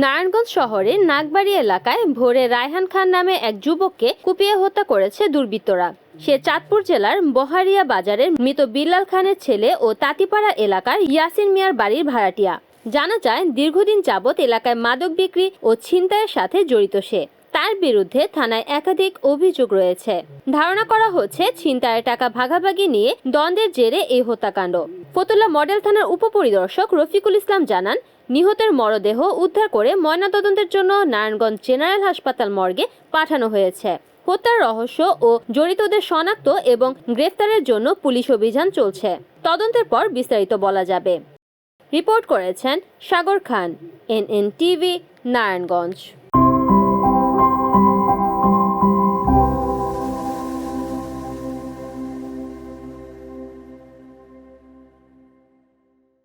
নারায়ণগঞ্জ শহরের নাগবাড়ি এলাকায় ভোরে রায়হান খান নামে এক যুবককে কুপিয়ে হত্যা করেছে দুর্বৃত্তরা। সে চাঁদপুর জেলার বহারিয়া বাজারের মৃত বিল্লাল খানের ছেলে ও তাঁতিপাড়া এলাকার ইয়াসিন মিয়ার বাড়ির ভাড়াটিয়া। জানা যায়, দীর্ঘদিন যাবৎ এলাকায় মাদক বিক্রি ও ছিনতাইয়ের সাথে জড়িত সে। তার বিরুদ্ধে থানায় একাধিক অভিযোগ রয়েছে। ধারণা করা হচ্ছে, ছিনতাইয়ের টাকা ভাগাভাগি নিয়ে দ্বন্দ্বের জেরে এই হত্যাকাণ্ড। ফতুল্লা মডেল থানার উপপরিদর্শক রফিকুল ইসলাম জানান, নিহতের মরদেহ উদ্ধার করে ময়নাতদন্তের জন্য নারায়ণগঞ্জ জেনারেল হাসপাতাল মর্গে পাঠানো হয়েছে। হত্যার রহস্য ও জড়িতদের শনাক্ত এবং গ্রেফতারের জন্য পুলিশ অভিযান চলছে। তদন্তের পর বিস্তারিত বলা যাবে। রিপোর্ট করেছেন সাগর খান এনএন টিভি নারায়ণগঞ্জ।